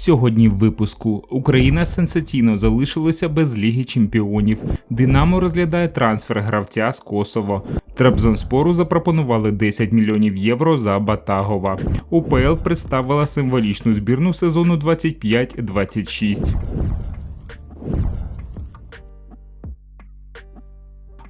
Сьогодні в випуску Україна сенсаційно залишилася без Ліги Чемпіонів. Динамо розглядає трансфер гравця з Косово. Трабзонспору запропонували 10 мільйонів євро за Батагова. УПЛ представила символічну збірну сезону 25-26.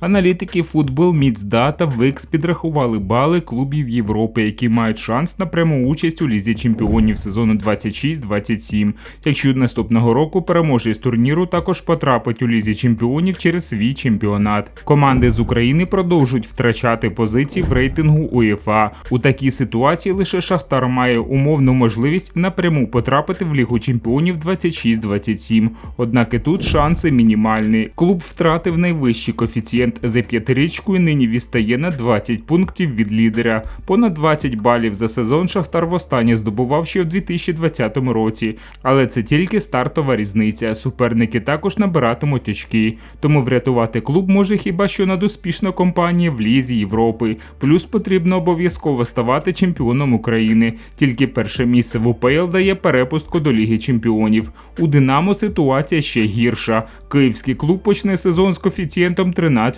Аналітики Football Mits та Wix підрахували бали клубів Європи, які мають шанс на пряму участь у лізі чемпіонів сезону 26-27. Якщо наступного року переможець турніру також потрапить у лізі чемпіонів через свій чемпіонат. Команди з України продовжують втрачати позиції в рейтингу УЄФА. У такій ситуації лише Шахтар має умовну можливість напряму потрапити в лігу чемпіонів 26-27. Однак і тут шанси мінімальні. Клуб втратив найвищий коефіцієнт за п'ятирічкою нині відстає на 20 пунктів від лідера. Понад 20 балів за сезон Шахтар востаннє здобував ще в 2020 році, але це тільки стартова різниця. Суперники також набиратимуть очки, тому врятувати клуб може хіба що надуспішна компанія в Лізі Європи. Плюс потрібно обов'язково ставати чемпіоном України. Тільки перше місце в УПЛ дає перепустку до Ліги Чемпіонів. У Динамо ситуація ще гірша. Київський клуб почне сезон з коефіцієнтом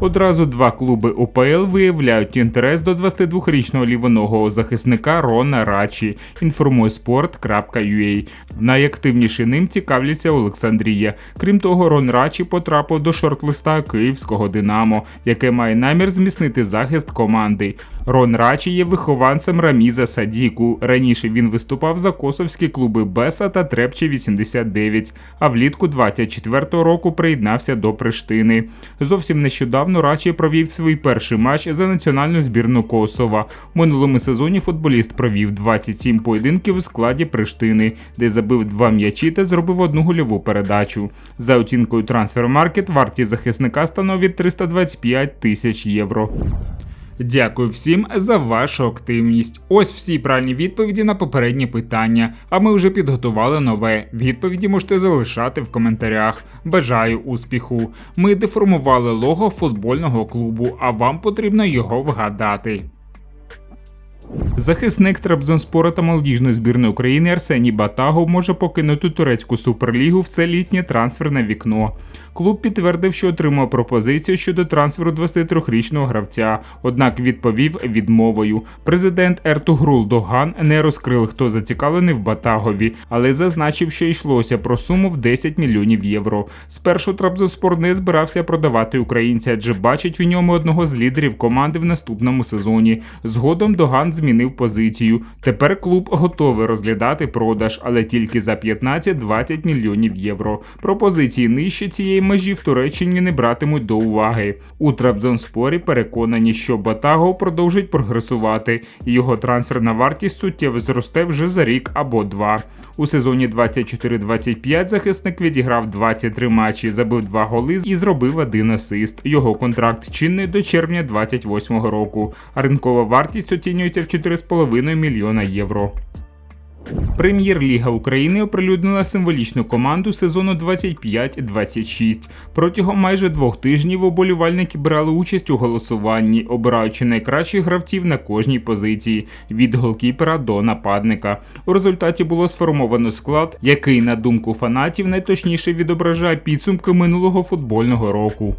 Одразу два клуби УПЛ виявляють інтерес до 22-річного лівоногого захисника Рона Рачі. Інформує sport.ua. Найактивніше ним цікавляться Олександрія. Крім того, Рон Рачі потрапив до шорт-листа київського Динамо, яке має намір зміцнити захист команди. Рон Рачі є вихованцем Раміза Садіку. Раніше він виступав за косовські клуби Беса та Трепче 89, а влітку 24-го року приєднався до Приштини. Зовсім нещодавно Рачі провів свій перший матч за національну збірну Косова. У минулому сезоні футболіст провів 27 поєдинків у складі Приштини, де забив два м'ячі та зробив одну гольову передачу. За оцінкою Трансфермаркет вартість захисника становить 325 тисяч євро. Дякую всім за вашу активність. Ось всі правильні відповіді на попередні питання. А ми вже підготували нове. Відповіді можете залишати в коментарях. Бажаю успіху! Ми деформували лого футбольного клубу, а вам потрібно його вгадати. Захисник Трабзонспора та молодіжної збірної України Арсеній Батагов може покинути турецьку суперлігу в це літнє трансферне вікно. Клуб підтвердив, що отримав пропозицію щодо трансферу 23-річного гравця, однак відповів відмовою. Президент Ертугрул Доган не розкрив, хто зацікавлений в Батагові, але зазначив, що йшлося про суму в 10 мільйонів євро. Спершу Трабзонспор не збирався продавати українця, адже бачить в ньому одного з лідерів команди в наступному сезоні. Згодом Доган змінив позицію. Тепер клуб готовий розглядати продаж, але тільки за 15-20 мільйонів євро. Пропозиції нижче цієї межі в Туреччині не братимуть до уваги. У Трабзонспорі переконані, що Батагов продовжить прогресувати, і його трансферна вартість суттєво зросте вже за рік або два. У сезоні 24-25 захисник відіграв 23 матчі, забив 2 голи і зробив один асист. Його контракт чинний до червня 28 року. А ринкова вартість оцінюється в 4,5 мільйона євро. Прем'єр-ліга України оприлюднила символічну команду сезону 25-26. Протягом майже двох тижнів оболівальники брали участь у голосуванні, обираючи найкращих гравців на кожній позиції від голкіпера до нападника. У результаті було сформовано склад, який, на думку фанатів, найточніше відображає підсумки минулого футбольного року.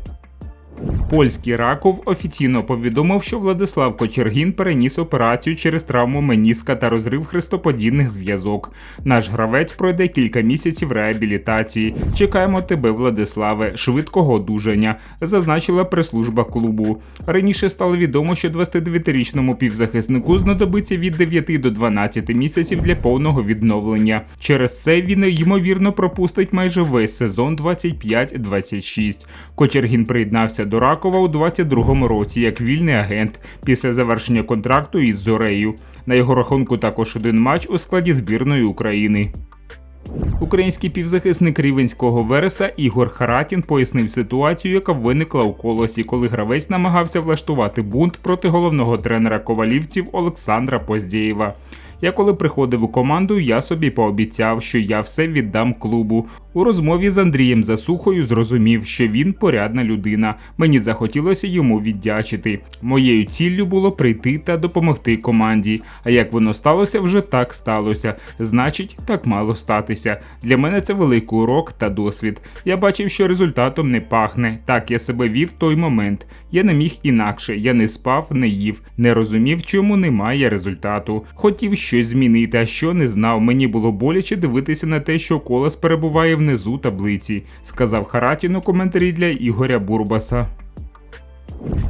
Польський Раков офіційно повідомив, що Владислав Кочергін переніс операцію через травму меніска та розрив хрестоподібних зв'язок. Наш гравець пройде кілька місяців реабілітації. Чекаємо тебе, Владиславе, швидкого одужання, зазначила прес-служба клубу. Раніше стало відомо, що 29-річному півзахиснику знадобиться від 9 до 12 місяців для повного відновлення. Через це він ймовірно пропустить майже весь сезон 25-26. Кочергін приєднався до Ракова у 22-му році як вільний агент після завершення контракту із Зорею. На його рахунку також один матч у складі збірної України. Український півзахисник рівенського Вереса Ігор Харатін пояснив ситуацію, яка виникла у колосі, коли гравець намагався влаштувати бунт проти головного тренера ковалівців Олександра Поздєєва. Я коли приходив у команду, я собі пообіцяв, що я все віддам клубу. У розмові з Андрієм Засухою зрозумів, що він порядна людина. Мені захотілося йому віддячити. Моєю ціллю було прийти та допомогти команді. А як воно сталося, вже так сталося. Значить, так мало статися. Для мене це великий урок та досвід. Я бачив, що результатом не пахне. Так я себе вів той момент. Я не міг інакше. Я не спав, не їв, не розумів, чому немає результату. Хотів щось змінити, а що не знав. Мені було боляче дивитися на те, що колос перебуває внизу таблиці, сказав Харатін у коментарі для Ігоря Бурбаса.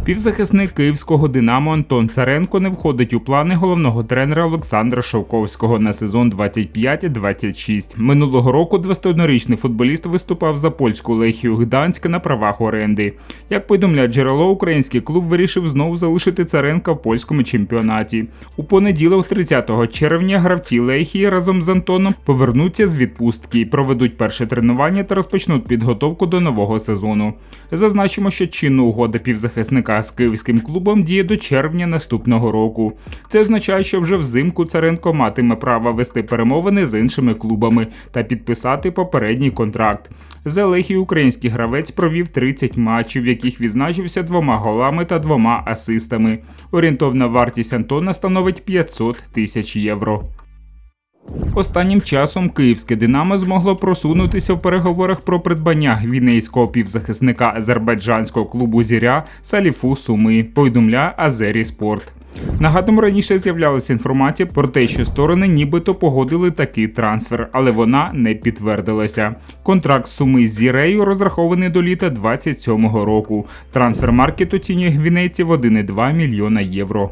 Півзахисник київського Динамо Антон Царенко не входить у плани головного тренера Олександра Шовковського на сезон 25-26. Минулого року 21-річний футболіст виступав за польську Лехію Гданськ на правах оренди. Як повідомляє джерело, український клуб вирішив знову залишити Царенка в польському чемпіонаті. У понеділок, 30 червня, гравці Лехії разом з Антоном повернуться з відпустки, проведуть перше тренування та розпочнуть підготовку до нового сезону. Зазначимо, що чинна угода півзахисника з київським клубом діє до червня наступного року. Це означає, що вже взимку Царенко матиме право вести перемовини з іншими клубами та підписати попередній контракт. За Лехі український гравець провів 30 матчів, в яких відзначився двома голами та двома асистами. Орієнтовна вартість Антона становить 500 тисяч євро. Останнім часом київське Динамо змогло просунутися в переговорах про придбання гвінейського півзахисника азербайджанського клубу Зіря Саліфу Суми, повідомляє Азері Спорт. Нагадом раніше з'являлася інформація про те, що сторони нібито погодили такий трансфер, але вона не підтвердилася. Контракт суми з зірею розрахований до літа 27-го року. Трансфер маркет оцінює гвінейці в 1,2 мільйона євро.